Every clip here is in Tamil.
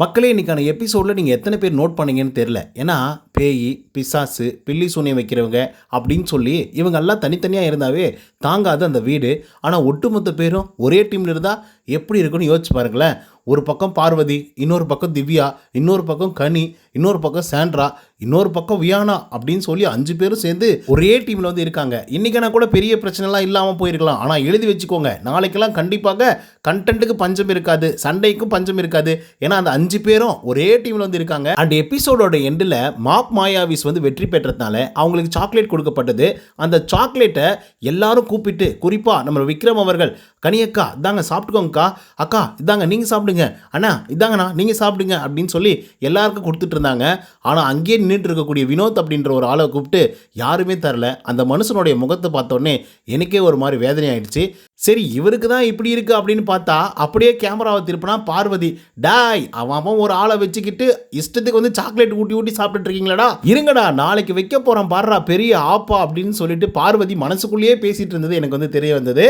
மக்களே இன்னைக்கான எபிசோடில் நீங்கள் எத்தனை பேர் நோட் பண்ணீங்கன்னு தெரில ஏன்னா பேய் பிசாசு பில்லி சூனியம் வைக்கிறவங்க அப்படின்னு சொல்லி இவங்க எல்லாம் தனித்தனியாக இருந்தாவே தாங்காது அந்த வீடு. ஆனால் ஒட்டுமொத்த பேரும் ஒரே டீமில் இருந்தால் எப்படி இருக்குன்னு யோசிச்சு பாருங்களேன். ஒரு பக்கம் பார்வதி இன்னொரு பக்கம் திவ்யா இன்னொரு பக்கம் கனி இன்னொரு பக்கம் சாண்ட்ரா இன்னொரு பக்கம் வியானா அப்படின்னு சொல்லி அஞ்சு பேரும் சேர்ந்து ஒரே டீமில் வந்து இருக்காங்க. இன்றைக்கான கூட பெரிய பிரச்சனைலாம் இல்லாமல் போயிருக்கலாம். ஆனால் எழுதி வச்சுக்கோங்க. நாளைக்கெல்லாம் கண்டிப்பாக கண்டென்ட்டுக்கு பஞ்சம் இருக்காது. சண்டைக்கும் பஞ்சம் இருக்காது. ஏன்னா அந்த அஞ்சு பேரும் ஒரே டீமில் வந்து இருக்காங்க. அண்ட் எபிசோடோட எண்டில் மாப் மாயாவிஸ் வந்து வெற்றி பெற்றதுனால அவங்களுக்கு சாக்லேட் கொடுக்கப்பட்டது. அந்த சாக்லேட்டை எல்லாரும் கூப்பிட்டு குறிப்பாக நம்ம விக்ரம் அவர்கள் கனியக்கா இதாங்க சாப்பிட்டுக்கோங்கக்கா. அக்கா இதாங்க நீங்கள் சாப்பிடுங்க. அண்ணா இதாங்கண்ணா நீங்கள் சாப்பிடுங்க அப்படின்னு சொல்லி எல்லாருக்கும் கொடுத்துட்டு இருந்தாங்க. ஆனால் அங்கேயே நின்றுட்டு இருக்கக்கூடிய வினோத் அப்படின்ற ஒரு ஆளை கூப்பிட்டு யாருமே தரல. அந்த மனுஷனுடைய முகத்தை பார்த்தோன்னே எனக்கே ஒரு மாதிரி வேதனை ஆயிடுச்சு சரி இவருக்கு தான் இப்படி இருக்கு அப்படின்னு பார்த்தா அப்படியே கேமராவை திருப்பினா பார்வதி டாய் அவன் அவன் ஒரு ஆளை வச்சுக்கிட்டு இஷ்டத்துக்கு வந்து சாக்லேட் ஊட்டி ஊட்டி சாப்பிட்டுட்டு இருக்கீங்களாடா. இருங்கடா நாளைக்கு வைக்க போகிறான் பாடுறா பெரிய ஆப்பா அப்படின்னு சொல்லிட்டு பார்வதி மனசுக்குள்ளேயே பேசிகிட்டு இருந்தது எனக்கு வந்து தெரிய வந்தது.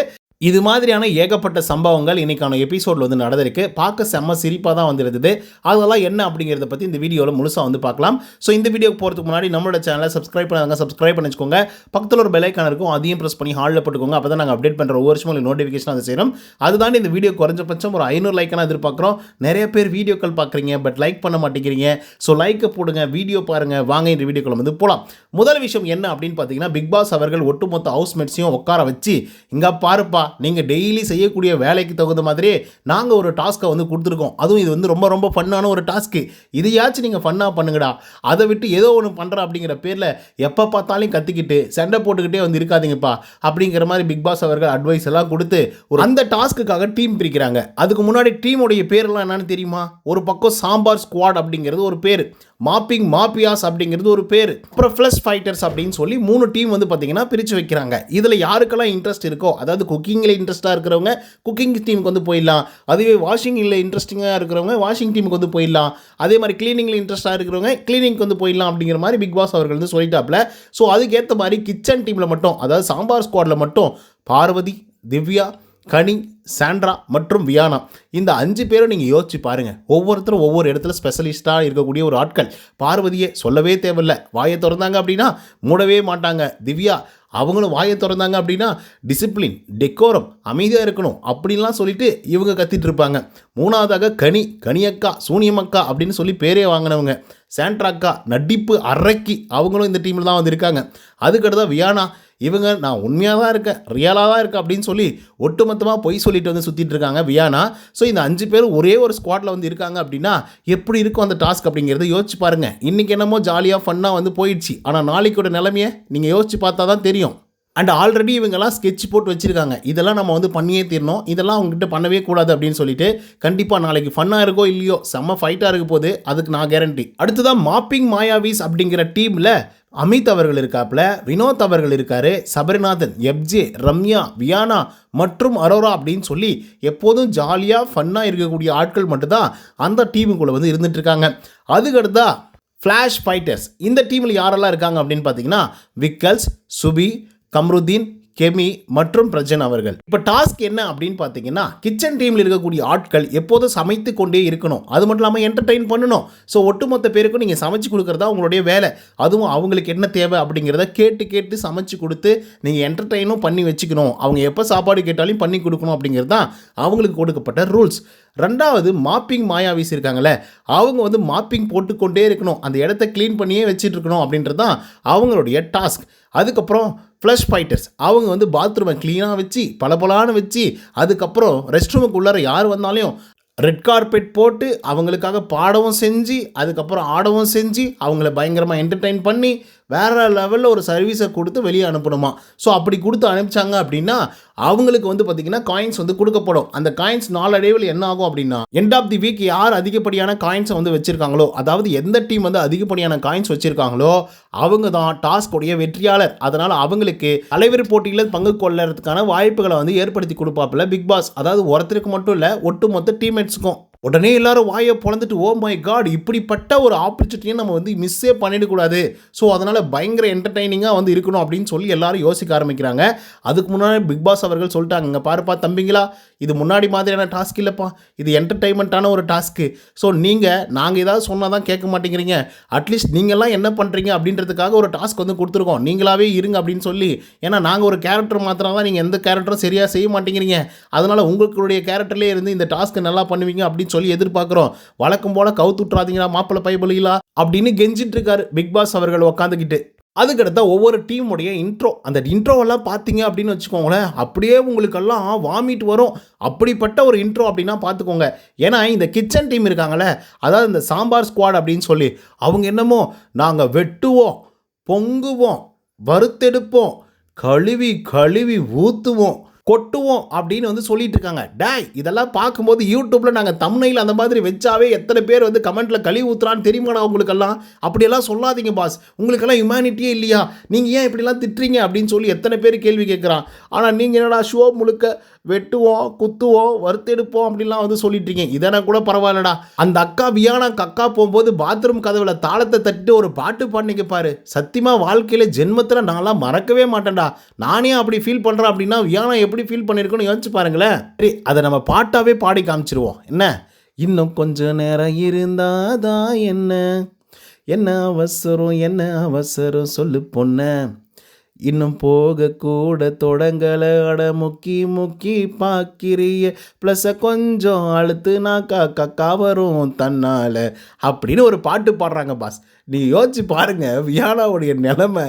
இது மாதிரியான ஏகப்பட்ட சம்பவங்கள் இன்றைக்கான எபிசோடில் வந்து நடந்திருக்கு. பார்க்க செம்ம சிரிப்பாக தான் வந்திருந்தது. அதெல்லாம் என்ன அப்படிங்கிறத பற்றி இந்த வீடியோவில் முழுசாக வந்து பார்க்கலாம். ஸோ இந்த வீடியோக்கு போகிறதுக்கு முன்னாடி நம்மளோட சேனலை சப்ஸ்கிரைப் பண்ணாங்க சப்ஸ்கிரைப் பண்ணி வச்சுக்கோங்க பக்கத்தில் ஒரு பெலைக்கான இருக்கும். அதையும் ப்ரெஸ் பண்ணி ஹாலில் போட்டுக்கோங்க. அப்போ தான் நாங்கள் அப்டேட் பண்ணுற ஒவ்வொரு வருஷமும் உங்களுக்கு நோட்டிஃபிகேஷன் அதை செய்கிறோம் அதுதான் இந்த வீடியோ குறைஞ்சபட்சம் ஒரு ஐநூறு லைக்கான எதிர்பார்க்குறோம். நிறைய பேர் வீடியோக்கள் பார்க்குறீங்க பட் லைக் பண்ண மாட்டேங்கிறீங்க. ஸோ லைக்கை போடுங்க வீடியோ பாருங்கள் வாங்க இந்த வீடியோக்குள்ள வந்து போகலாம் முதல் விஷயம் என்ன அப்படின்னு பார்த்தீங்கன்னா பிக் பாஸ் அவர்கள் ஒட்டுமொத்த ஹவுஸ்மேட்ஸையும் உட்கார வச்சு இங்கே பாருப்பா நீங்கள் டெய்லி செய்யக்கூடிய வேலைக்கு தகுந்த மாதிரியே நாங்கள் ஒரு டாஸ்க்கை வந்து கொடுத்துருக்கோம். அதுவும் இது வந்து ரொம்ப ரொம்ப ஃபன்னான ஒரு டாஸ்க்கு இதையாச்சும் நீங்கள் ஃபன்னாக பண்ணுங்கடா. அதை விட்டு ஏதோ ஒன்று பண்ணுற அப்படிங்கிற பேரில் எப்போ பார்த்தாலும் கற்றுக்கிட்டு சண்டை போட்டுக்கிட்டே வந்து இருக்காதீங்கப்பா அப்படிங்கிற மாதிரி பிக் பாஸ் அவர்கள் அட்வைஸ் எல்லாம் கொடுத்து ஒரு அந்த டாஸ்க்குக்காக டீம் பிரிக்கிறாங்க. அதுக்கு முன்னாடி டீமுடைய பேரெல்லாம் என்னன்னு தெரியுமா? ஒரு பக்கம் சாம்பார் ஸ்குவாட் அப்படிங்கிறது ஒரு பேர். மாப்பிங் மாப்பியாஸ் அப்படிங்கிறது ஒரு பேர். அப்புறம் ஃப்ளஷ் ஃபைட்டர்ஸ் அப்படின்னு சொல்லி மூணு டீம் வந்து பார்த்தீங்கன்னா பிரித்து வைக்கிறாங்க. இதில் யாருக்கெல்லாம் இன்ட்ரெஸ்ட் இருக்கோ அதாவது குக்கிங் குக்கிங்கில் இன்ட்ரெஸ்ட்டாக இருக்கிறவங்க குக்கிங் டீமுக்கு வந்து போயிடலாம். அதுவே வாஷிங்கில் இன்ட்ரெஸ்டிங்காக இருக்கிறவங்க வாஷிங் டீமுக்கு வந்து போயிடலாம். அதே மாதிரி க்ளீனிங்கில் இன்ட்ரெஸ்ட்டாக இருக்கிறவங்க க்ளீனிங்க்கு வந்து போயிடலாம் அப்படிங்கிற மாதிரி பிக் பாஸ் அவர்கள் வந்து சொல்லிட்டாப்ல. ஸோ அதுக்கேற்ற மாதிரி கிச்சன் டீமில் மட்டும் அதாவது சாம்பார் ஸ்குவாடில் மட்டும் பார்வதி திவ்யா கனி சாண்ட்ரா மற்றும் வியானா. இந்த அஞ்சு பேரும் நீங்கள் யோசிச்சு பாருங்கள் ஒவ்வொருத்தரும் ஒவ்வொரு இடத்துல ஸ்பெஷலிஸ்ட்டாக இருக்கக்கூடிய ஒரு ஆட்கள். பார்வதியை சொல்லவே தேவையில்ல. வாயை திறந்தாங்க அப்படின்னா மூடவே மாட்டாங்க. திவ்யா அவங்களும் வாயை திறந்தாங்க அப்படின்னா டிசிப்ளின் டெக்கோரம் அமைதியாக இருக்கணும் அப்படின்லாம் சொல்லிட்டு இவங்க கத்திட்டு இருப்பாங்க. மூணாவதாக கனி கனியக்கா சூனியமக்கா அப்படின்னு சொல்லி பேரே வாங்கினவங்க. சாண்ட்ராக்கா நடிப்பு அரக்கி அவங்களும் இந்த டீமில் தான் வந்திருக்காங்க. அதுக்கடுத்தா வியானா இவங்க நான் உண்மையாக தான் இருக்கேன் ரியலாக தான் இருக்கேன் அப்படின்னு சொல்லி ஒட்டுமொத்தமாக பொய் சொல்லிட்டு வந்து சுற்றிட்டு இருக்காங்க வியானா. ஸோ இந்த அஞ்சு பேர் ஒரே ஒரு ஸ்குவாட்டில் வந்து இருக்காங்க அப்படின்னா எப்படி இருக்கும் அந்த டாஸ்க் அப்படிங்கிறத யோசிச்சு பாருங்கள் இன்றைக்கி என்னமோ ஜாலியாக ஃபன்னாக வந்து போயிடுச்சு. ஆனால் நாளைக்கோட நிலமையை நீங்கள் யோசிச்சு பார்த்தா தான் தெரியும். அண்ட் ஆல்ரெடி இவங்கெல்லாம் ஸ்கெட்ச் போட்டு வச்சுருக்காங்க. இதெல்லாம் நம்ம வந்து பண்ணியே தீரணும். இதெல்லாம் அவங்ககிட்ட பண்ணவே கூடாது அப்படின்னு சொல்லிட்டு கண்டிப்பாக நாளைக்கு ஃபன்னாக இருக்கோ இல்லையோ செம்ம ஃபைட்டாக இருக்க போது அதுக்கு நான் கேரண்டி அடுத்ததான் மாப்பிங் மாயாவிஸ் அப்படிங்கிற டீமில் அமித் அவர்கள் இருக்காப்புல வினோத் அவர்கள் இருக்காரு சபரிநாதன் எப்ஜே ரம்யா வியானா மற்றும் அரோரா அப்படின்னு சொல்லி எப்போதும் ஜாலியாக ஃபன்னாக இருக்கக்கூடிய ஆட்கள் மட்டும்தான் அந்த டீமுக்குள்ளே வந்து இருந்துட்டு இருக்காங்க அதுக்கடுத்தா ஃப்ளாஷ் ஃபைட்டர்ஸ் இந்த டீமில் யாரெல்லாம் இருக்காங்க அப்படின்னு பார்த்தீங்கன்னா விக்கல்ஸ் சுபி கம்ருதீன் கெமி மற்றும் பிரஜன் அவர்கள். இப்போ டாஸ்க் என்ன அப்படின்னு பார்த்தீங்கன்னா கிச்சன் டீமில் இருக்கக்கூடிய ஆட்கள் எப்போதும் சமைத்து கொண்டே இருக்கணும். அது மட்டும் இல்லாமல் என்டர்டெயின் பண்ணணும். ஸோ ஒட்டுமொத்த பேருக்கும் நீங்கள் சமைச்சு கொடுக்குறதா உங்களுடைய வேலை. அதுவும் அவங்களுக்கு என்ன தேவை அப்படிங்கிறத கேட்டு கேட்டு சமைச்சு கொடுத்து நீங்கள் என்டர்டெயினும் பண்ணி வச்சுக்கணும். அவங்க எப்போ சாப்பாடு கேட்டாலும் பண்ணி கொடுக்கணும் அப்படிங்கிறது தான் அவங்களுக்கு கொடுக்கப்பட்ட ரூல்ஸ் ரெண்டாவது மாப்பிங் மாயாவிஸ் இருக்காங்களே அவங்க வந்து மாப்பிங் போட்டுக்கொண்டே இருக்கணும். அந்த இடத்த க்ளீன் பண்ணியே வச்சுட்டு இருக்கணும் அப்படின்றது தான் அவங்களுடைய டாஸ்க் அதுக்கப்புறம் ஃப்ளஷ் ஃபைட்டர்ஸ் அவங்க வந்து பாத்ரூமை க்ளீனாக வச்சு பளபளான்னு வச்சு அதுக்கப்புறம் ரெஸ்ட் ரூமுக்குள்ளார யார் வந்தாலும் ரெட் கார்பெட் போட்டு அவங்களுக்காக பாடவும் செஞ்சு அதுக்கப்புறம் ஆடவும் செஞ்சு அவங்கள பயங்கரமாக என்டர்டெயின் பண்ணி வேறு லெவலில் ஒரு சர்வீஸை கொடுத்து வெளியே அனுப்பணுமா? ஸோ அப்படி கொடுத்து அனுப்பிச்சாங்க அப்படின்னா அவங்களுக்கு வந்து பார்த்திங்கன்னா காயின்ஸ் வந்து கொடுக்கப்படும். அந்த காயின்ஸ் நாளடைவில் என்ன ஆகும் அப்படின்னா எண்ட் ஆஃப் தி வீக் யார் அதிகப்படியான காயின்ஸை வந்து வச்சுருக்காங்களோ அதாவது எந்த டீம் வந்து அதிகப்படியான காயின்ஸ் வச்சுருக்காங்களோ அவங்க தான் டாஸ்குடைய வெற்றியாளர். அதனால் அவங்களுக்கு தலைவர் போட்டியில் பங்கு கொள்ளறதுக்கான வாய்ப்புகளை வந்து ஏற்படுத்தி கொடுப்பாப்புல பிக் பாஸ் அதாவது ஒருத்தருக்கு மட்டும் இல்லை ஒட்டுமொத்த டீம்மேட்ஸுக்கும் உடனே எல்லாரும் வாயை பொழந்துட்டு ஓ மை காட் இப்படிப்பட்ட ஒரு ஆப்பர்ச்சுனிட்டியை நம்ம வந்து மிஸ்ஸே பண்ணிடக்கூடாது. ஸோ அதனால் பயங்கர என்டர்டைனிங்காக வந்து இருக்கணும் அப்படின்னு சொல்லி எல்லாரும் யோசிக்க ஆரம்பிக்கிறாங்க. அதுக்கு முன்னாடி பிக் பாஸ் அவர்கள் சொல்லிட்டாங்க இங்கே பாருப்பா தம்பிங்களா இது முன்னாடி மாதிரியான டாஸ்க் இல்லைப்பா இது என்டர்டைன்மெண்ட்டான ஒரு டாஸ்க்கு ஸோ நீங்கள் நாங்கள் ஏதாவது சொன்னால் தான் கேட்க மாட்டேங்கிறீங்க. அட்லீஸ்ட் நீங்கள்லாம் என்ன பண்ணுறீங்க அப்படின்றதுக்காக ஒரு டாஸ்க் வந்து கொடுத்துருக்கோம். நீங்களாவே இருங்க அப்படின்னு சொல்லி ஏன்னா நாங்கள் ஒரு கேரக்டர் மாத்திரம் தான் நீங்கள் எந்த கேரக்டரும் சரியாக செய்ய மாட்டேங்கிறீங்க. அதனால் உங்களுடைய கேரக்டர்லேயே இருந்து இந்த டாஸ்க்கு நல்லா பண்ணுவீங்க அப்படின்னு சொல்லி எதிர்பார்க்குறோம். வழக்கம் போல் கவுத்துட்றாதீங்களா மாப்பிள்ளை பைபலிகளா அப்படின்னு கெஞ்சிட்டு இருக்காரு பிக் பாஸ் அவர்கள் உக்காந்துக்கிட்டு அதுக்கடுத்த ஒவ்வொரு டீமுடைய இன்ட்ரோ அந்த இன்ட்ரோவெல்லாம் பார்த்தீங்க அப்படின்னு வச்சுக்கோங்களேன் அப்படியே உங்களுக்கெல்லாம் வாமிட் வரும். அப்படிப்பட்ட ஒரு இன்ட்ரோ அப்படின்னா பார்த்துக்கோங்க ஏன்னா இந்த கிச்சன் டீம் இருக்காங்களே அதாவது இந்த சாம்பார் ஸ்குவாட் அப்படின்னு சொல்லி அவங்க என்னமோ நாங்கள் வெட்டுவோம் பொங்குவோம் வறுத்தெடுப்போம் கழுவி கழுவி ஊற்றுவோம் கொட்டுவோம் அப்படின்னு வந்து சொல்லிட்டு இருக்காங்க டேய் இதெல்லாம் பார்க்கும்போது யூடியூப்ல நாங்கள் தமிழில் அந்த மாதிரி வச்சாவே எத்தனை பேர் வந்து கமெண்ட்ல கழி ஊத்துறான்னு தெரியுமாடா உங்களுக்கெல்லாம்? அப்படியெல்லாம் சொல்லாதீங்க பாஸ் உங்களுக்கெல்லாம் ஹியூமானிட்டியே இல்லையா? நீங்கள் ஏன் இப்படிலாம் திட்டுறீங்க அப்படின்னு சொல்லி எத்தனை பேர் கேள்வி கேட்குறான். ஆனால் நீங்கள் என்னடா ஷோ முழுக்க வெட்டுவோம் குத்துவோம் வறுத்தெடுப்போம் அப்படின்லாம் வந்து சொல்லிட்டு இருக்கீங்க இதெல்லாம் கூட பரவாயில்லடா. அந்த அக்கா வியானா கக்கா போகும்போது பாத்ரூம் கதவுல தாளத்தை தட்டிட்டு ஒரு பாட்டு பாடினிக்க பாரு. சத்தியமா வாழ்க்கையில ஜென்மத்தில் நான்லாம் மறக்கவே மாட்டேன்டா. நானே அப்படி ஃபீல் பண்ணுறேன் அப்படின்னா வியானா எப்படி ஃபீல் பண்ணியிருக்கோன்னு யோசிச்சு பாருங்களேன். சரி அதை நம்ம பாட்டாவே பாடி காமிச்சிருவோம். என்ன? இன்னும் கொஞ்ச நேரம் இருந்தாதான் என்ன? என்ன அவசரம் என்ன அவசரம்? சொல்லு பொண்ணு. இன்னும் போக கூட தொடங்கல. அட முக்கி முக்கி பாக்கிறிய. ப்ளஸ் கொஞ்சம் அழுத்துனாக்கா கக்கா வரும் தன்னால். அப்படின்னு ஒரு பாட்டு பாடுறாங்க பாஸ் நீ யோசிச்சு பாருங்க வியானாவுடைய நிலமை.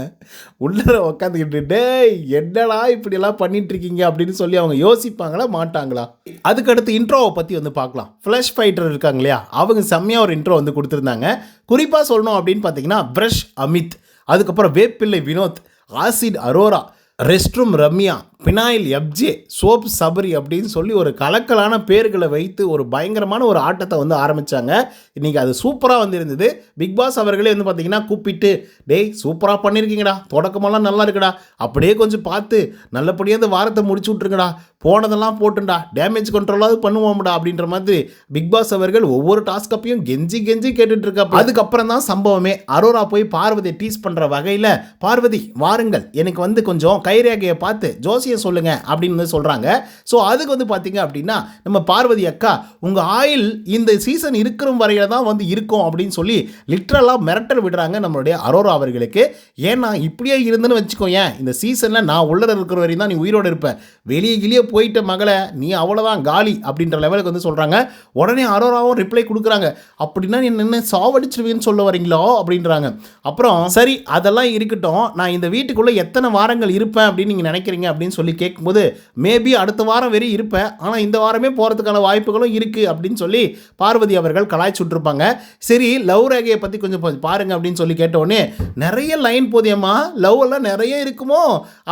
உள்ளர உக்காந்துக்கிட்டு டேய் என்னடா இப்படியெல்லாம் பண்ணிட்டு இருக்கீங்க அப்படின்னு சொல்லி அவங்க யோசிப்பாங்களா மாட்டாங்களா? அதுக்கடுத்து இன்ட்ரோவை பற்றி வந்து பார்க்கலாம். ஃப்ளஷ் ஃபைட்டர் இருக்காங்க இல்லையா அவங்க செம்மையாக ஒரு இன்ட்ரோ வந்து கொடுத்துருந்தாங்க. குறிப்பாக சொல்லணும் அப்படின்னு பார்த்தீங்கன்னா ப்ரஷ் அமித் அதுக்கப்புறம் வேப்பிள்ளை Vinod. Acid Arora restroom Ramya phenyl FJ soap Sabari அப்படின்னு சொல்லி ஒரு கலக்கலான பேர்களை வைத்து ஒரு பயங்கரமான ஒரு ஆட்டத்தை வந்து ஆரம்பித்தாங்க இன்றைக்கி அது சூப்பராக வந்து இருந்தது பிக் பாஸ் அவர்களே வந்து பார்த்தீங்கன்னா கூப்பிட்டு டேய் சூப்பராக பண்ணியிருக்கீங்கடா தொடக்கமெல்லாம் நல்லா இருக்குடா. அப்படியே கொஞ்சம் பார்த்து நல்லபடியாக அந்த வாரத்தை முடிச்சு விட்ருங்கடா போனதெல்லாம் போட்டுண்டா. டேமேஜ் கண்ட்ரோலாவது பண்ணுவோம்டா. அப்படின்ற மாதிரி பிக் பாஸ் அவர்கள் ஒவ்வொரு டாஸ்கப்பையும் கெஞ்சி கெஞ்சி கேட்டுட்டு இருக்க அதுக்கப்புறம் தான் சம்பவமே. அரோரா போய் பார்வதியை டீஸ் பண்ணுற வகையில் பார்வதி வாருங்கள். எனக்கு வந்து கொஞ்சம் கைரேகையை பார்த்து ஜோசியம் சொல்லுங்க அப்படின்னு சொல்கிறாங்க ஸோ அதுக்கு வந்து பார்த்தீங்க அப்படின்னா நம்ம பார்வதி அக்கா உங்கள் ஆயில் இந்த சீசன் இருக்கிற வரையில தான் வந்து இருக்கும் அப்படின்னு சொல்லி லிட்ரலாக மிரட்டல் விடுறாங்க நம்மளுடைய அரோரா அவர்களுக்கு. ஏன்னா இப்படியே இருந்துன்னு வச்சுக்கோ ஏன் இந்த சீசனில் நான் உள்ளே இருக்கிற வரையும் தான் நீ உயிரோடு இருப்பேன் வெளியே கிளியே போயிட்ட மகளை நீ அவ்வளோதான் காலி அப்படின்ற லெவலுக்கு வந்து சொல்கிறாங்க உடனே அரோராவும் ரிப்ளை கொடுக்குறாங்க. அப்படின்னா நீ என்ன சாவடிச்சிருவீன்னு சொல்ல வரீங்களோ? அப்படின்றாங்க. அப்புறம் சரி அதெல்லாம் இருக்கட்டும். நான் இந்த வீட்டுக்குள்ளே எத்தனை வாரங்கள் இருப்பேன் அப்படின்னு நீங்கள் நினைக்கிறீங்க? அப்படின்னு சொல்லி சொல்லி கேட்கும்போது மேபி அடுத்த வாரம் வெறி இருப்பேன். ஆனால் இந்த வாரமே போகிறதுக்கான வாய்ப்புகளும் இருக்குது அப்படின்னு சொல்லி பார்வதி அவர்கள் கலாய்ச்சுட்ருப்பாங்க சரி லவ் ரேகையை பற்றி கொஞ்சம் பாருங்கள் பாருங்க அப்படின்னு சொல்லி கேட்டோடனே நிறைய லைன் போதியம்மா லவ் எல்லாம் நிறைய இருக்குமோ?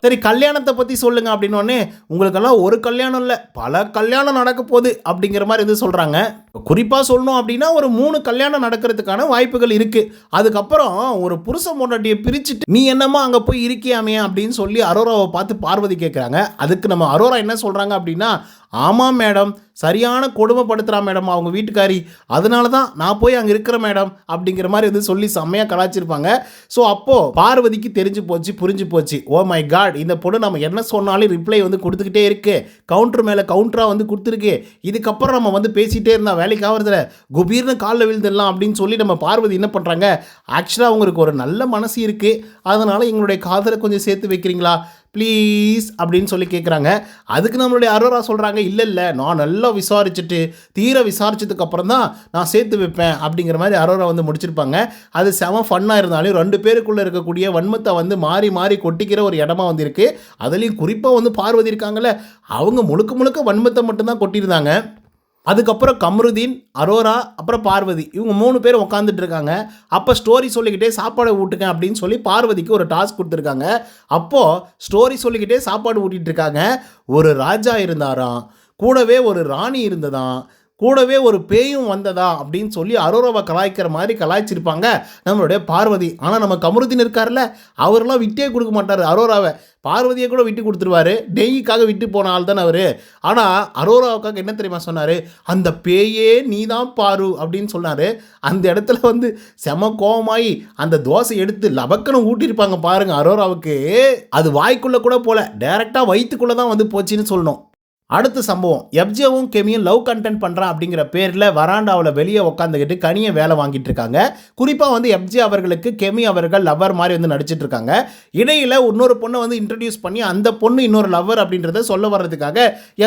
சரி கல்யாணத்தை பற்றி சொல்லுங்கள் அப்படின்னோடனே உங்களுக்கெல்லாம் ஒரு கல்யாணம் இல்லை. பல கல்யாணம் நடக்க போகுது. அப்படிங்கிற மாதிரி இது சொல்கிறாங்க குறிப்பாக சொல்லணும் அப்படின்னா ஒரு மூணு கல்யாணம் நடக்கிறதுக்கான வாய்ப்புகள் இருக்குது அதுக்கப்புறம் ஒரு புருஷ பொண்டாட்டியை பிரிச்சுட்டு நீ என்னம்மா அங்கே போய் இருக்கியாமே? அப்படின்னு சொல்லி அரோராவை பார்த்து பார்வதி கேட்குறாங்க அதுக்கு நம்ம அரோரா என்ன சொல்கிறாங்க அப்படின்னா ஆமாம் மேடம் சரியான கொடுமைப்படுத்துகிறா மேடம் அவங்க வீட்டுக்காரி. அதனால தான் நான் போய் அங்கே இருக்கிற மேடம் அப்படிங்கிற மாதிரி வந்து சொல்லி செம்மையாக கலாச்சிருப்பாங்க ஸோ அப்போது பார்வதிக்கு தெரிஞ்சு போச்சு புரிஞ்சு போச்சு. ஓ மை காட் இந்த பொண்ணு நம்ம என்ன சொன்னாலும் ரிப்ளை வந்து கொடுத்துக்கிட்டே இருக்கு. கவுண்டர் மேலே கவுண்டராக வந்து கொடுத்துருக்கு. இதுக்கப்புறம் நம்ம வந்து பேசிகிட்டே இருந்தால் வேலைக்கு ஆகிறதுல குபீர்னு காலில் விழுந்துடலாம் அப்படின்னு சொல்லி நம்ம பார்வதி என்ன பண்ணுறாங்க ஆக்சுவலாக அவங்களுக்கு ஒரு நல்ல மனசு இருக்குது அதனால் எங்களுடைய காதலை கொஞ்சம் சேர்த்து வைக்கிறீங்களா? ப்ளீஸ் அப்படின்னு சொல்லி கேட்குறாங்க அதுக்கு நம்மளுடைய அரோரா சொல்கிறாங்க இல்லை இல்லை நான் நல்லா விசாரிச்சுட்டு தீர விசாரிச்சதுக்கப்புறம் தான் நான் சேர்த்து வைப்பேன் அப்படிங்கிற மாதிரி அரோரா வந்து முடிச்சிருப்பாங்க. அது செம ஃபன்னாக இருந்தாலும் ரெண்டு பேருக்குள்ளே இருக்கக்கூடிய வன்மத்தை வந்து மாறி மாறி கொட்டிக்கிற ஒரு இடமா வந்து இருக்குது அதுலேயும் குறிப்பாக வந்து பார்வதி இருக்காங்கல்ல அவங்க முழுக்க முழுக்க வன்மத்தை மட்டும்தான் கொட்டியிருந்தாங்க. அதுக்கப்புறம் கம்ருதீன் அரோரா அப்புறம் பார்வதி. இவங்க மூணு பேர் உட்காந்துட்டு இருக்காங்க. அப்போ ஸ்டோரி சொல்லிக்கிட்டே சாப்பாடு ஊட்டுங்க அப்படின்னு சொல்லி பார்வதிக்கு ஒரு டாஸ்க் கொடுத்துருக்காங்க. அப்போது ஸ்டோரி சொல்லிக்கிட்டே சாப்பாடு ஊட்டிகிட்டு இருக்காங்க. ஒரு ராஜா இருந்தாராம். கூடவே ஒரு ராணி இருந்ததாம். கூடவே ஒரு பேயும் வந்ததா அப்படின்னு சொல்லி அரோராவை கலாய்க்கிற மாதிரி கலாய்ச்சிருப்பாங்க நம்மளுடைய பார்வதி. ஆனால் நம்ம கமருதீன் இருக்கார்ல அவரெல்லாம் விட்டே கொடுக்க மாட்டார் அரோராவை. பார்வதியை கூட விட்டு கொடுத்துருவாரு. டெய்லிக்காக விட்டு போன ஆள் தானே அவர். ஆனால் அரோராவுக்காக என்ன தெரியுமா சொன்னார்? அந்த பேயே நீ தான் பாரு அப்படின்னு சொன்னார். அந்த இடத்துல வந்து செம கோபமாகி அந்த தோசை எடுத்து லபக்கணும் ஊட்டியிருப்பாங்க பாருங்கள் அரோராவுக்கு. அது வாய்க்குள்ளே கூட போல. டைரெக்டாக வயிற்றுக்குள்ளே தான் வந்து போச்சுன்னு சொல்லணும். அடுத்த சம்பவம் எப்ஜேவும் கெமியும் லவ் கண்டென்ட் பண்ணுறான் அப்படிங்கிற பேரில் வராண்டாவில் வெளியே உட்காந்துக்கிட்டு கனியை வேலை வாங்கிட்டு இருக்காங்க. குறிப்பாக வந்து எப்ஜே அவர்களுக்கு கெமி அவர்கள் லவ்வர் மாதிரி வந்து நடிச்சிட்டு இருக்காங்க. இடையில் இன்னொரு பொண்ணை வந்து இன்ட்ரடியூஸ் பண்ணி அந்த பொண்ணு இன்னொரு லவ்வர் அப்படின்றத சொல்ல வர்றதுக்காக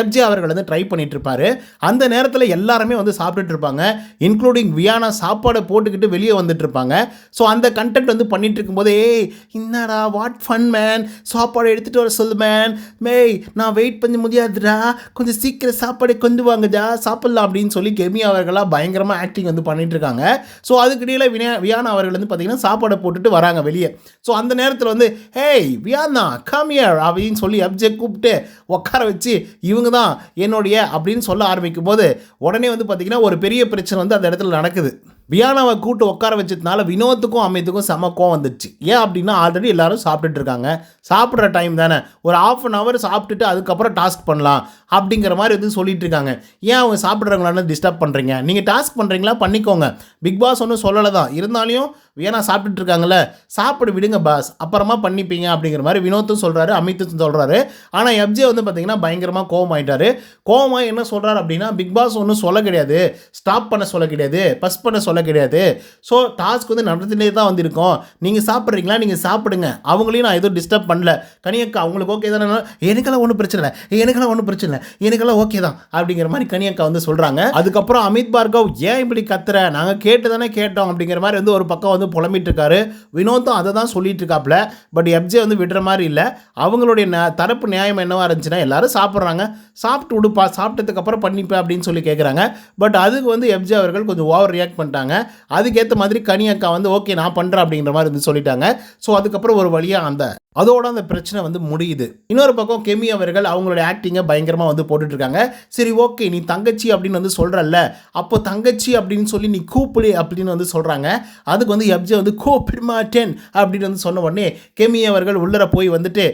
எப்ஜே அவர்கள் வந்து ட்ரை பண்ணிட்டு இருப்பாரு. அந்த நேரத்தில் எல்லாருமே வந்து சாப்பிட்டுட்டு இருப்பாங்க. இன்க்ளூடிங் வியானா சாப்பாடை போட்டுக்கிட்டு வெளியே வந்துட்டு இருப்பாங்க. ஸோ அந்த கண்டென்ட் வந்து பண்ணிட்டு இருக்கும்போது ஏய் என்னடா வாட் ஃபன் மேன் சாப்பாடு எடுத்துகிட்டு வர சொல்லு மேன் மேய் நான் வெயிட் பண்ண முடியாதுடா. கொஞ்சம் சீக்கிரம் சாப்பாடு கொண்டு வாங்கடா சாப்பிட்லாம் அப்படின்னு சொல்லி கெமி அவர்களாக பயங்கரமாக ஆக்டிங் வந்து பண்ணிட்டு இருக்காங்க. ஸோ அதுக்கிடையில் வினயா வியானா அவர்கள் வந்து பார்த்தீங்கன்னா சாப்பாடை போட்டுட்டு வராங்க வெளியே. ஸோ அந்த நேரத்தில் வந்து ஹேய் வியானா காமியர் அப்படின்னு சொல்லி அப்ஜெ கூப்பிட்டு உட்கார வச்சு இவங்க தான் என்னுடைய அப்படின்னு சொல்ல ஆரம்பிக்கும் போது உடனே வந்து பார்த்திங்கன்னா ஒரு பெரிய பிரச்சனை வந்து அந்த இடத்துல நடக்குது. வியானாவை கூட்டு உட்கார வச்சதுனால வினோத்துக்கும் அமித்துக்கும் சமக்கம் கோவம் வந்துச்சு ஏன் அப்படின்னா ஆல்ரெடி எல்லாரும் சாப்பிட்டுட்டு இருக்காங்க. சாப்பிட்ற டைம் தானே. ஒரு ஆஃப் அன் ஹவர் சாப்பிட்டுட்டு அதுக்கப்புறம் டாஸ்க் பண்ணலாம் அப்படிங்கிற மாதிரி வந்து சொல்லிட்டு இருக்காங்க. ஏன் அவங்க சாப்பிட்றவங்களான்னு டிஸ்டர்ப் பண்ணுறீங்க நீங்கள் டாஸ்க் பண்ணுறீங்களா பண்ணிக்கோங்க. பிக் பாஸ் ஒன்றும் சொல்லலை தான் இருந்தாலையும் ஏன்னா சாப்பிட்டுட்டு இருக்காங்கல்ல சாப்பிட விடுங்க பாஸ் அப்புறமா பண்ணிப்பீங்க அப்படிங்கிற மாதிரி வினோத்தும் சொல்கிறாரு அமித்தும் சொல்கிறாரு ஆனால் எப்ஜே வந்து பார்த்தீங்கன்னா பயங்கரமாக கோவம் ஆகிட்டாரு கோவமாக என்ன சொல்கிறாரு அப்படின்னா பிக் பாஸ் ஒன்றும் சொல்ல கிடையாது. ஸ்டாப் பண்ண சொல்ல கிடையாது. பஸ் பண்ண சொல்ல கிடையாது. ஸோ டாஸ்க் வந்து நடத்திலே தான் வந்திருக்கோம். நீங்கள் சாப்பிட்றீங்களா? நீங்கள் சாப்பிடுங்க. அவங்களையும் நான் எதுவும் டிஸ்டர்ப் பண்ணல. கனியக்கா அவங்களுக்கு ஓகே தானே? எனக்கெல்லாம் ஒன்றும் பிரச்சனை இல்லை. எனக்கெல்லாம் ஒன்றும் பிரச்சனை இல்லை. எனக்கெல்லாம் ஓகே தான். அப்படிங்கிற மாதிரி கனியக்கா வந்து சொல்கிறாங்க அதுக்கப்புறம் அமித் பார்கவ் ஏன் இப்படி கத்துற? நாங்கள் கேட்டு தானே கேட்டோம். அப்படிங்கிற மாதிரி வந்து ஒரு பக்கம் வந்து புலம்பிட்டு இருக்காரு வினோத்தும் அதை தான் சொல்லிட்டு இருக்காப்புல பட் எப்ஜே வந்து விடுற மாதிரி இல்லை. அவங்களுடைய ந- தரப்பு நியாயம் என்னவாக இருந்துச்சுன்னா எல்லாரும் சாப்பிட்றாங்க. சாப்பிட்டு விடுப்பா சாப்பிட்டதுக்கப்புறம் பண்ணிப்பேன் அப்படின்னு சொல்லி கேட்குறாங்க பட் அதுக்கு வந்து எப்ஜே அவர்கள் கொஞ்சம் ஓவர் ரியாக்ட் பண்ணிட்டாங்க. அதுக்கேற்ற மாதிரி கனி அக்கா வந்து ஓகே நான் பண்ணுறேன் அப்படிங்கிற மாதிரி வந்து சொல்லிட்டாங்க. ஸோ அதுக்கப்புறம் ஒரு வழியாக அந்த அதோட அந்த பிரச்சனை வந்து முடியுது. இன்னொரு பக்கம் கெமி அவர்கள் அவங்களோட ஆக்டிங்கை பயங்கரமாக வந்து போட்டுட்டு இருக்காங்க சரி ஓகே நீ தங்கச்சி அப்படின்னு வந்து சொல்கிறல்ல அப்போ தங்கச்சி அப்படின்னு சொல்லி நீ கூப்பிடு அப்படின்னு வந்து சொல்கிறாங்க அதுக்கு வந்து எப்ஜே வந்து கூப்பிட மாட்டேன் அப்படின்னு வந்து சொன்ன உடனே கெமி அவர்கள் உள்ளர போய் வந்துட்டு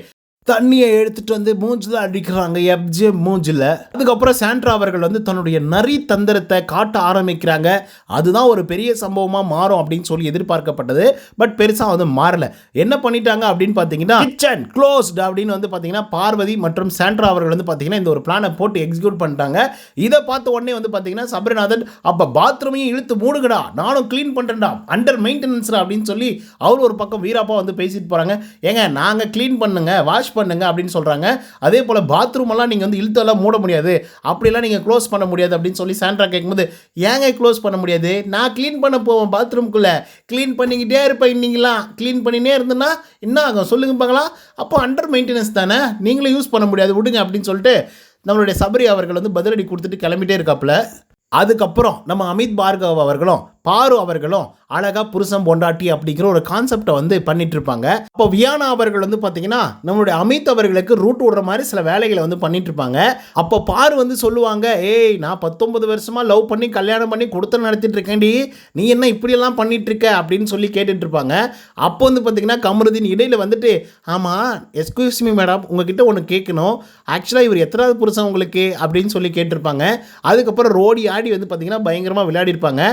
தண்ணியை எடுத்துட்டு வந்து மூஞ்சில் அடிக்கிறாங்க எப்ஜே மூஞ்சில். அதுக்கப்புறம் சாண்ட்ரா அவர்கள் வந்து தன்னுடைய நரி தந்திரத்தை காட்ட ஆரம்பிக்கிறாங்க. அதுதான் ஒரு பெரிய சம்பவமாக மாறும் அப்படின்னு சொல்லி எதிர்பார்க்கப்பட்டது. பட் பெருசாக வந்து மாறல. என்ன பண்ணிட்டாங்க அப்படின்னு பார்த்தீங்கன்னா கிச்சன் க்ளோஸ்ட் அப்படின்னு வந்து பார்த்தீங்கன்னா பார்வதி மற்றும் சாண்ட்ரா அவர்கள் வந்து பார்த்தீங்கன்னா இந்த ஒரு பிளானை போட்டு எக்ஸிக்யூட் பண்ணிட்டாங்க. இதை பார்த்த உடனே வந்து பார்த்தீங்கன்னா சபரிநாதன் அப்போ பாத்ரூமையும் இழுத்து மூடுங்கடா. நானும் க்ளீன் பண்ணுறேன்டா அண்டர் மெயின்டெனன்ஸ்டா அப்படின்னு சொல்லி அவர் ஒரு பக்கம் வீராப்பா வந்து பேசிட்டு போகிறாங்க ஏங்க நாங்கள் க்ளீன் பண்ணுங்க. வாஷ் பண்ணுங்க அப்படின்னு சொல்கிறாங்க அதே போல் பாத்ரூம் எல்லாம் நீங்கள் வந்து இழுத்தெல்லாம் மூட முடியாது. அப்படிலாம் நீங்கள் க்ளோஸ் பண்ண முடியாது அப்படின்னு சொல்லி சாண்ட்ரா கேட்கும்போது ஏங்க க்ளோஸ் பண்ண முடியாது? நான் க்ளீன் பண்ண போவேன் பாத்ரூம்குள்ளே க்ளீன் பண்ணிக்கிட்டே இருப்பேன் நீங்களாம் க்ளீன் பண்ணினே இருந்தேன்னா என்ன ஆகும்? சொல்லுங்க பார்க்கலாம். அப்போ அண்டர் மெயின்டெனன்ஸ் தானே? நீங்களும் யூஸ் பண்ண முடியாது. விடுங்க அப்படின்னு சொல்லிட்டு நம்மளுடைய சபரி அவர்கள் வந்து பதிலடி கொடுத்துட்டு கிளம்பிட்டே இருக்காப்புல. அதுக்கப்புறம் நம்ம அமித் பார்கவ் அவர்களும் பாரு அவர்களும் அழகா புருஷன் பொண்டாட்டி அப்படிங்கிற ஒரு கான்செப்டை வந்து பண்ணிட்டு இருப்பாங்க அப்போ வியானா அவர்கள் வந்து பார்த்தீங்கன்னா நம்மளுடைய அமித் அவர்களுக்கு ரூட் விடுற மாதிரி சில வேலைகளை வந்து பண்ணிட்டு இருப்பாங்க அப்போ பாரு வந்து சொல்லுவாங்க ஏய் நான் பத்தொன்பது வருஷமா லவ் பண்ணி கல்யாணம் பண்ணி கொடுத்து நடத்திட்டு இருக்கேன்டி நீ என்ன இப்படியெல்லாம் பண்ணிட்டு இருக்க அப்படின்னு சொல்லி கேட்டுட்டு இருப்பாங்க அப்போ வந்து பார்த்தீங்கன்னா கமருதீன் இடையில வந்துட்டு ஆமாம் எஸ்கியூஸ் மீ மேடம் உங்ககிட்ட ஒன்று கேட்கணும் ஆக்சுவலாக இவர் எத்தனாவது புருஷன் உங்களுக்கு? அப்படின்னு சொல்லி கேட்டிருப்பாங்க. அதுக்கப்புறம் ரோடி ஆடி வந்து பார்த்தீங்கன்னா பயங்கரமாக விளையாடி இருப்பாங்க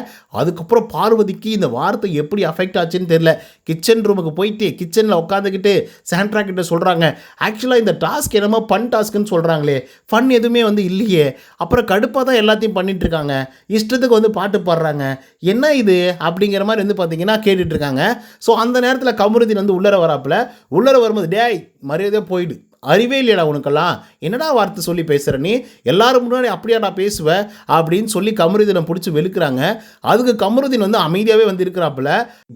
அதுக்கப்புறம் பார்வதிக்கு இந்த வார்த்தை எப்படி அஃபெக்ட் ஆச்சுன்னு தெரியல. கிச்சன் ரூமுக்கு போயிட்டு கிச்சனில் உட்காந்துக்கிட்டு சாண்ட்ரா கிட்ட சொல்கிறாங்க ஆக்சுவலாக இந்த டாஸ்க் என்னமோ ஃபன் டாஸ்க்குன்னு சொல்கிறாங்களே ஃபன் எதுவுமே வந்து இல்லையே. அப்புறம் கடுப்பாக தான் எல்லாத்தையும் பண்ணிகிட்ருக்காங்க இருக்காங்க. இஷ்டத்துக்கு வந்து பாட்டு பாடுறாங்க. என்ன இது? அப்படிங்கிற மாதிரி வந்து பார்த்தீங்கன்னா கேட்டுட்ருக்காங்க ஸோ அந்த நேரத்தில் கமருதீன் வந்து உள்ளர வராப்புல. உள்ளர வரும்போது டேய் மரியாதையாக போயிடு. அறிவே இல்லையடா உனக்கெல்லாம். என்னடா வார்த்தை சொல்லி பேசுகிற நீ? எல்லாரும் முன்னாடி அப்படியாடா பேசுவேன் அப்படின்னு சொல்லி கமருதீனை பிடிச்சி வெளுக்கிறாங்க. அதுக்கு கமருதீன் வந்து அமைதியாகவே வந்து இருக்கிறாப்புல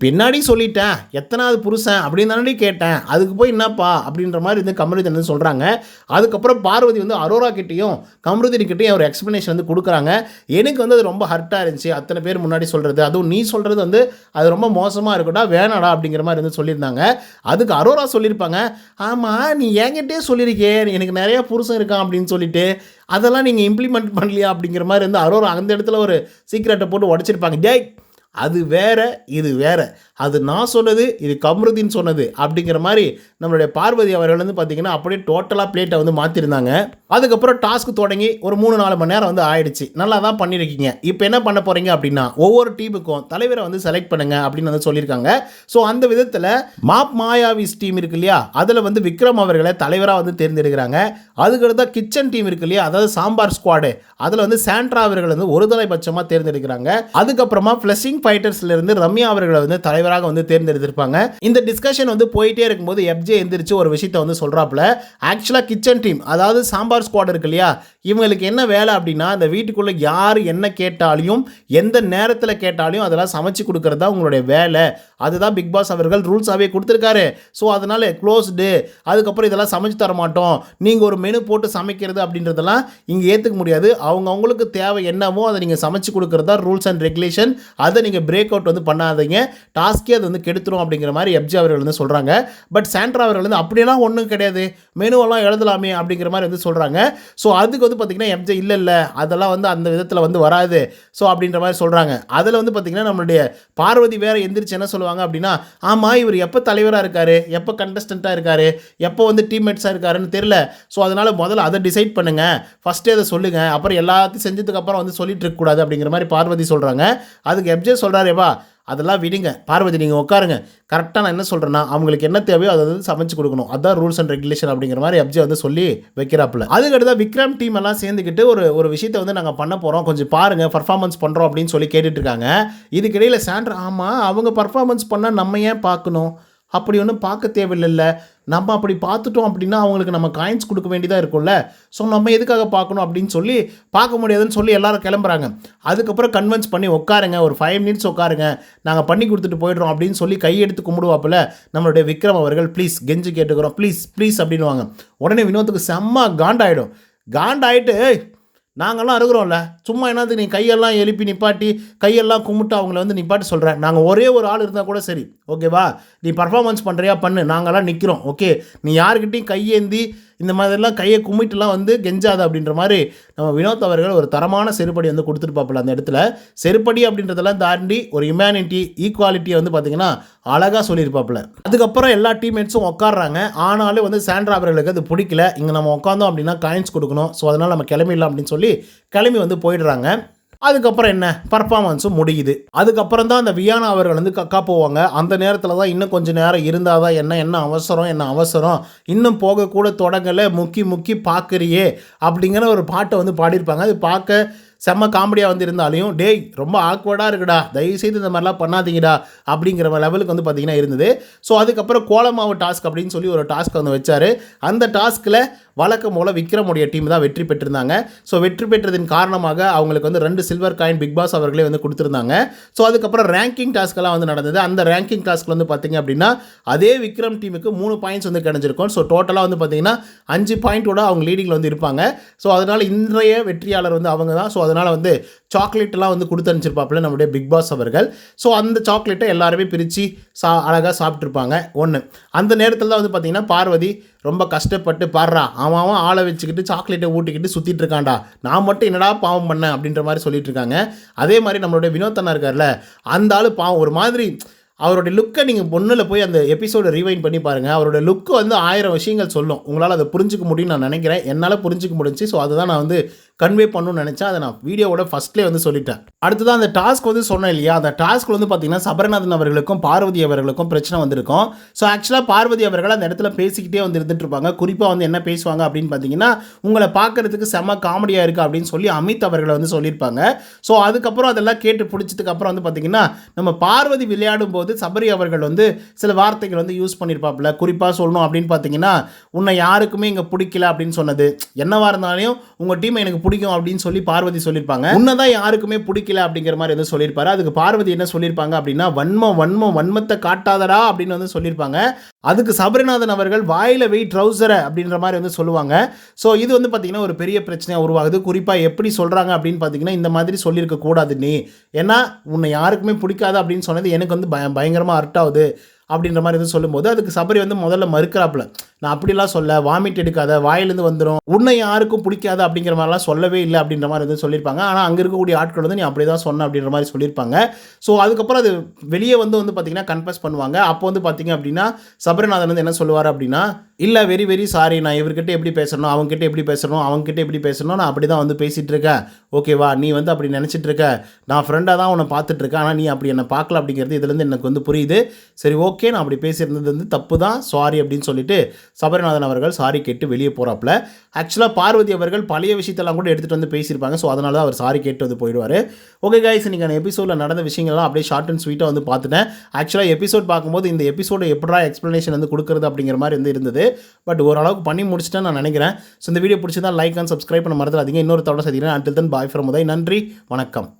பின்னாடி சொல்லிட்டேன் எத்தனாவது புருஷன் அப்படின்னு தானே கேட்டேன். அதுக்கு போய் என்னப்பா அப்படின்ற மாதிரி வந்து கமருதீன் வந்து சொல்கிறாங்க அதுக்கப்புறம் பார்வதி வந்து அரோரா கிட்டேயும் கமருதீன் கிட்டேயும் ஒரு எக்ஸ்ப்ளனேஷன் வந்து கொடுக்குறாங்க. எனக்கு வந்து அது ரொம்ப ஹர்ட்டாக இருந்துச்சு. அத்தனை பேர் முன்னாடி சொல்கிறது அதுவும் நீ சொல்கிறது வந்து அது ரொம்ப மோசமாக இருக்கட்டா வேணாடா அப்படிங்கிற மாதிரி வந்து சொல்லியிருந்தாங்க. அதுக்கு அரோரா சொல்லியிருப்பாங்க ஆமாம் நீ ஏங்கிட்ட என்கிட்டயே சொல்லியிருக்கேன். எனக்கு நிறைய புருஷன் இருக்கான் அப்படின்னு சொல்லிட்டு அதெல்லாம் நீங்கள் இம்ப்ளிமெண்ட் பண்ணலையா அப்படிங்கிற மாதிரி இருந்து அரோரா அந்த இடத்துல ஒரு சீக்ரெட்டை போட்டு உடச்சிருப்பாங்க. டேய் அது வேற இது வேற. அது நான் சொன்னது இது கம்ருதீன் சொன்னது அப்படிங்கிற மாதிரி நம்மளுடைய பார்வதி அவர்கள் வந்து பார்த்தீங்கன்னா அப்படியே டோட்டலாக பிளேட்டை வந்து மாற்றிருந்தாங்க அதுக்கப்புறம் டாஸ்க் தொடங்கி ஒரு மூணு நாலு மணி நேரம் வந்து ஆயிடுச்சு. நல்லா தான் பண்ணியிருக்கீங்க இப்போ என்ன பண்ண போகிறீங்க அப்படின்னா ஒவ்வொரு டீமுக்கும் தலைவரை வந்து செலக்ட் பண்ணுங்க அப்படின்னு வந்து சொல்லியிருக்காங்க. ஸோ அந்த விதத்தில் மாப் மாயாவிஸ் டீம் இருக்கு இல்லையா? அதில் வந்து விக்ரம் அவர்களை தலைவராக வந்து தேர்ந்தெடுக்கிறாங்க. அதுக்கடுத்த கிச்சன் டீம் இருக்கு இல்லையா? அதாவது சாம்பார் ஸ்குவாடு அதில் வந்து சாண்ட்ரா அவர்கள் வந்து ஒரு தலைபட்சமாக தேர்ந்தெடுக்கிறாங்க. அதுக்கப்புறமா ஃப்ளஷிங் ஃபைட்டர்ஸ்லேருந்து ரம்யா அவர்களை வந்து தலைவர் தலைவராக வந்து தேர்ந்தெடுத்திருப்பாங்க. இந்த டிஸ்கஷன் வந்து போயிட்டே இருக்கும்போது எஃப்ஜே எந்திரிச்சு ஒரு விஷயத்த வந்து சொல்றாப்புல. ஆக்சுவலாக கிச்சன் டீம் அதாவது சாம்பார் ஸ்குவாட் இருக்கு இல்லையா? இவங்களுக்கு என்ன வேலை அப்படின்னா இந்த வீட்டுக்குள்ளே யார் என்ன கேட்டாலையும் எந்த நேரத்தில் கேட்டாலையும் அதெல்லாம் சமைச்சு கொடுக்கறது தான் உங்களுடைய வேலை. அதுதான் பிக் பாஸ் அவர்கள் ரூல்ஸாகவே கொடுத்துருக்காரு. ஸோ அதனால் க்ளோஸ்டு அதுக்கப்புறம் இதெல்லாம் சமைச்சு தர மாட்டோம். நீங்கள் ஒரு மெனு போட்டு சமைக்கிறது அப்படின்றதெல்லாம் இங்கே ஏற்றுக்க முடியாது. அவங்க அவங்களுக்கு தேவை என்னவோ அதை நீங்கள் சமைச்சு கொடுக்குறது தான் ரூல்ஸ் அண்ட் ரெகுலேஷன் அதை நீங்கள் பிரேக் அவுட் வந்து பண்ணாதீங்க. டாஸ்க்கே அது வந்து கெடுத்துரும் அப்படிங்கிற மாதிரி எப்ஜி அவர்கள் வந்து சொல்கிறாங்க பட் சாண்ட்ரா அவர்கள் வந்து அப்படியெல்லாம் ஒன்றும் கிடையாது. மெனுவெல்லாம் எழுதலாமே அப்படிங்கிற மாதிரி வந்து சொல்கிறாங்க ஸோ அதுக்கு வந்து பார்த்திங்கன்னா எப்ஜே இல்லை இல்லை. அதெல்லாம் வந்து அந்த விதத்தில் வந்து வராது. ஸோ அப்படின்ற மாதிரி சொல்கிறாங்க அதில் வந்து பார்த்திங்கன்னா நம்மளுடைய பார்வதி வேறு எந்திரிச்சு என்ன சொல்லுவாங்க அப்படின்னா ஆமாம் இவர் எப்போ தலைவராக இருக்கார்? எப்போ கண்டஸ்டண்ட்டாக இருக்கார்? எப்போ வந்து டீம்மேட்ஸாக இருக்காருன்னு தெரில ஸோ அதனால் முதல்ல அதை டிசைட் பண்ணுங்கள் ஃபஸ்ட்டே அதை சொல்லுங்கள் அப்புறம் எல்லாத்தையும் செஞ்சதுக்கப்புறம் வந்து சொல்லிட்டு இருக்கக்கூடாது அப்படிங்கிற மாதிரி பார்வதி சொல்கிறாங்க அதுக்கு எப்ஜே சொல்கிறாரேவா அதெல்லாம் விடுங்க. பார்வதி நீங்கள் உட்காருங்க. கரெக்டாக நான் என்ன சொல்கிறேன்னா அவங்களுக்கு என்ன தேவையோ அதை வந்து சமைச்சு கொடுக்கணும். அதான் ரூல்ஸ் அண்ட் ரெகுலேஷன் அப்படிங்கிற மாதிரி எப்ஜே வந்து சொல்லி வைக்கிறாப்புல. அதுக்கடுத்து விக்ரம் டீம் எல்லாம் சேர்ந்துக்கிட்டு ஒரு ஒரு விஷயத்தை வந்து நாங்கள் பண்ண போகிறோம் கொஞ்சம் பாருங்கள் பர்ஃபார்மன்ஸ் பண்ணுறோம் அப்படின்னு சொல்லி கேட்டுட்டு இருக்காங்க. இதுக்கிடையில் சாண்ட்ரா ஆமாம் அவங்க பர்ஃபார்மன்ஸ் பண்ணால் நம்ம ஏன் பார்க்கணும்? அப்படி ஒன்றும் பார்க்க தேவையில்லைல்ல. நம்ம அப்படி பார்த்துட்டோம் அப்படின்னா அவங்களுக்கு நம்ம காயின்ஸ் கொடுக்க வேண்டியதாக இருக்கும்ல. ஸோ நம்ம எதுக்காக பார்க்கணும் அப்படின்னு சொல்லி பார்க்க முடியாதுன்னு சொல்லி எல்லாரும் கிளம்புறாங்க. அதுக்கப்புறம் கன்வின்ஸ் பண்ணி உட்காருங்க. ஒரு ஃபைவ் மினிட்ஸ் உட்காருங்க. நாங்கள் பண்ணி கொடுத்துட்டு போயிடுறோம் அப்படின்னு சொல்லி கையெடுத்து கும்பிடுவாப்புல. நம்மளுடைய விக்ரம் அவர்கள் ப்ளீஸ் கெஞ்சு கேட்டுக்கிறோம். ப்ளீஸ் ப்ளீஸ் அப்படின்னுவாங்க. உடனே வினோத்துக்கு செம்ம காண்டாயிடும். காண்டாயிட்டு நாங்கள்லாம் இருக்கிறோம்ல சும்மா என்னது நீ கையெல்லாம் எழுப்பி நிப்பாட்டி கையெல்லாம் கும்பிட்டு அவங்கள வந்து நிப்பாட்டி சொல்கிறேன் நாங்கள் ஒரே ஒரு ஆள் இருந்தால் கூட சரி. ஓகேவா? நீ பர்ஃபார்மன்ஸ் பண்ணுறியா பண்ணு. நாங்களாம் நிற்கிறோம் ஓகே? நீ யாருக்கிட்டையும் கையேந்தி இந்த மாதிரிலாம் கையை கும்பிட்டுலாம் வந்து கெஞ்சாது அப்படின்ற மாதிரி நம்ம வினோத் அவர்கள் ஒரு தரமான செருப்படி வந்து கொடுத்துருப்பாப்பில் அந்த இடத்துல. செருப்படி அப்படின்றதெல்லாம் தாண்டி ஒரு ஹியூமனிட்டி ஈக்குவாலிட்டியை வந்து பார்த்தீங்கன்னா அழகாக சொல்லியிருப்பாப்புல. அதுக்கப்புறம் எல்லா டீம்மேட்ஸும் உட்காடுறாங்க ஆனாலும் வந்து சாண்ட்ரா அவர்களுக்கு அது பிடிக்கல. இங்கே நம்ம உட்காந்தோம் அப்படின்னா காயின்ஸ் கொடுக்கணும். ஸோ அதனால் நம்ம கிளம்பிடலாம் அப்படின்னு சொல்லி கிளம்பி வந்து போயிடுறாங்க. அதுக்கப்புறம் என்ன? பர்ஃபார்மன்ஸும் முடியுது. அதுக்கப்புறம் தான் அந்த வியானா அவர்கள் வந்து கக்கா போவாங்க. அந்த நேரத்தில் தான் இன்னும் கொஞ்சம் நேரம் இருந்தால் தான் என்ன என்ன அவசரம் என்ன அவசரம்? இன்னும் போகக்கூட தொடங்கலை முக்கி முக்கி பார்க்குறியே அப்படிங்கிற ஒரு பாட்டை வந்து பாடியிருப்பாங்க. அது பார்க்க செம்ம காமெடியாக வந்து இருந்தாலையும் டேய் ரொம்ப ஆக்வர்டாக இருக்குடா. தயவுசெய்து இந்த மாதிரிலாம் பண்ணாதீங்கடா. அப்படிங்கிற லெவலுக்கு வந்து பார்த்தீங்கன்னா இருந்தது. ஸோ அதுக்கப்புறம் கோலமாவு டாஸ்க் அப்படின்னு சொல்லி ஒரு டாஸ்க் வந்து வச்சார். அந்த டாஸ்கில் வழக்கம் போல் விக்ரமுடைய டீம் தான் வெற்றி பெற்றிருந்தாங்க. ஸோ வெற்றி பெற்றதின் காரணமாக அவங்களுக்கு வந்து ரெண்டு சில்வர் காயின் பிக் பாஸ் அவர்களே வந்து கொடுத்துருந்தாங்க. ஸோ அதுக்கப்புறம் ரேங்கிங் டாஸ்க்கெல்லாம் வந்து நடந்தது. அந்த ரேங்கிங் டாஸ்க்கில் வந்து பார்த்திங்க அப்படின்னா அதே விக்ரம் டீமுக்கு மூணு பாயிண்ட்ஸ் வந்து கிடஞ்சிருக்கும். ஸோ டோட்டலாக வந்து பார்த்தீங்கன்னா அஞ்சு பாயிண்ட்டோட அவங்க லீடிங்கில் வந்து இருப்பாங்க. ஸோ அதனால் இன்றைய வெற்றியாளர் வந்து அவங்க தான். ஸோ அதனால் வந்து சாக்லேட்லாம் வந்து கொடுத்து அனுப்பிச்சிருப்பாப்புல நம்முடைய பிக் பாஸ் அவர்கள். ஸோ அந்த சாக்லேட்டை எல்லாருமே பிரித்து சா அழகாக சாப்பிட்ருப்பாங்க ஒன்று அந்த நேரத்தில் தான் வந்து பார்த்திங்கன்னா பார்வதி ரொம்ப கஷ்டப்பட்டு பாடுறா. அவன் அவன் ஆளை வச்சுக்கிட்டு சாக்லேட்டை ஊட்டிக்கிட்டு சுற்றிட்டு இருக்கான்டா. நான் மட்டும் என்னடா பாவம் பண்ணேன் அப்படின்ற மாதிரி சொல்லிட்டு இருக்காங்க. அதே மாதிரி நம்மளுடைய வினோத் இருக்கார்ல அந்த ஆள் பாவம் ஒரு மாதிரி அவருடைய லுக்கை நீங்கள் பொண்ணில் போய் அந்த எபிசோடை ரீவைண்ட் பண்ணி பாருங்கள் அவரோட லுக்கு வந்து ஆயிரம் விஷயங்கள் சொல்லும். உங்களால் அதை புரிஞ்சிக்க முடியும்னு நான் நினைக்கிறேன். என்னால் புரிஞ்சிக்க முடிஞ்சு ஸோ அதை தான் நான் வந்து கன்வே பண்ணணும்னு நினச்சேன். அதை நான் வீடியோவோட ஃபஸ்ட்லேயே வந்து சொல்லிட்டேன். அடுத்ததான் அந்த டாஸ்க் வந்து சொன்னேன் இல்லையா? அந்த டாஸ்க் வந்து பார்த்தீங்கன்னா சபரநாதன் அவர்களுக்கும் பார்வதி அவர்களுக்கும் பிரச்சனை வந்திருக்கும். ஸோ ஆக்சுவலாக பார்வதி அவர்கள் அந்த இடத்துல பேசிக்கிட்டே வந்து இருந்துட்டு இருப்பாங்க. குறிப்பாக வந்து என்ன பேசுவாங்க அப்படின்னு பார்த்தீங்கன்னா உங்களை பார்க்கறதுக்கு செம காமெடியாக இருக்குது அப்படின்னு சொல்லி அமித் அவர்களை வந்து சொல்லியிருப்பாங்க. ஸோ அதுக்கப்புறம் அதெல்லாம் கேட்டு பிடிச்சதுக்கு அப்புறம் வந்து பார்த்தீங்கன்னா நம்ம பார்வதி விளையாடும் போது சபரி அவர்கள் வந்து சில வார்த்தைகள் வந்து யூஸ் பண்ணியிருப்பாப்புல குறிப்பாக சொல்லணும் அப்படின்னு பார்த்தீங்கன்னா உன்னை யாருக்குமே இங்கே பிடிக்கல அப்படின்னு சொன்னது. என்னவா இருந்தாலும் உங்கள் டீம் எனக்கு பிடிக்கும் அப்படின்னு சொல்லி பார்வதி சொல்லியிருப்பாங்க உன்னதான் யாருக்குமே பிடிக்கல அப்படிங்கிற மாதிரி வந்து சொல்லியிருப்பாரு அதுக்கு பார்வதி என்ன சொல்லியிருப்பாங்க அப்படின்னா வன்மம் வன்மம் வன்மத்தை காட்டாதடா அப்படின்னு வந்து சொல்லியிருப்பாங்க அதுக்கு சபரிநாதன் அவர்கள் வாயில வெய் ட்ரௌசரை அப்படின்ற மாதிரி வந்து சொல்லுவாங்க. ஸோ இது வந்து பார்த்தீங்கன்னா ஒரு பெரிய பிரச்சனையாக உருவாகுது. குறிப்பாக எப்படி சொல்கிறாங்க அப்படின்னு பார்த்தீங்கன்னா இந்த மாதிரி சொல்லியிருக்க கூடாது நீ. ஏன்னா உன்னை யாருக்குமே பிடிக்காது அப்படின்னு சொன்னது எனக்கு வந்து பயம் பயங்கரமாக அர்ட் ஆகுது அப்படின்ற மாதிரி எதுவும் சொல்லும்போது அதுக்கு சபரி வந்து முதல்ல மறுக்கிறாப்புல. நான் அப்படிலாம் சொல்ல வாமிட் எடுக்காத வாயிலேருந்து வந்துடும் உன்னை யாருக்கும் பிடிக்காது அப்படிங்கிற மாதிரிலாம் சொல்லவே இல்லை அப்படின்ற மாதிரி வந்து சொல்லியிருப்பாங்க. ஆனால் அங்கே இருக்கக்கூடிய ஆட்கள் வந்து நீ அப்படி தான் சொன்ன அப்படின்ற மாதிரி சொல்லியிருப்பாங்க. ஸோ அதுக்கப்புறம் அது வெளியே வந்து வந்து பார்த்தீங்கன்னா கன்ஃபஸ் பண்ணுவாங்க. அப்போ வந்து பார்த்தீங்க அப்படின்னா சபரிநாதன் வந்து என்ன சொல்லுவார் அப்படின்னா இல்லை வெரி வெரி சாரி நான் இவர்கிட்ட எப்படி பேசணும்? அவங்ககிட்ட எப்படி பேசணும்? அவங்ககிட்ட எப்படி பேசணும் நான் அப்படி தான் வந்து பேசிகிட்டு இருக்கேன். ஓகேவா நீ வந்து அப்படி நினச்சிட்டு இருக்க. நான் ஃப்ரெண்டாக தான் உன்னை பார்த்துட்ருக்கேன் ஆனால் நீ அப்படி என்னை பார்க்கல அப்படிங்கிறது இதுலேருந்து எனக்கு வந்து புரியுது. சரி ஓகே நான் அப்படி பேசியிருந்தது வந்து தப்பு தான். சாரி அப்படின்னு சொல்லிட்டு சபரிநாதன் அவர்கள் சாரி கேட்டு வெளியே போகிறாப்புல ஆக்சுவலாக பார்வதி அவர்கள் பழைய விஷயத்தெல்லாம் கூட எடுத்துகிட்டு வந்து பேசியிருப்பாங்க. ஸோ அதனால தான் அவர் சாரி கேட்டு வந்து போயிடுவார். ஓகே கைஸ் நீங்கள் எபிசோடில் நடந்த விஷயங்கள்லாம் அப்படியே ஷார்ட் அண்ட் ஸ்வீட்டாக வந்து பார்த்துட்டேன். ஆக்சுவலாக எபிசோட் பார்க்கும்போது இந்த எபிசோட எப்படா எக்ஸ்ப்ளனேஷன் வந்து கொடுக்குறது அப்படிங்கிற மாதிரி வந்து இருந்தது. பட் ஓரளவுக்கு பண்ணி முடிச்சிட்டேன் நான் நினைக்கிறேன். ஸோ இந்த வீடியோ பிடிச்சதா லைக் அண்ட் சப்ஸ்கிரைப் பண்ண மறந்துடாதீங்க. இன்னொரு தவிர சந்திக்கிறேன். Until then bye from Uday. நன்றி. வணக்கம்.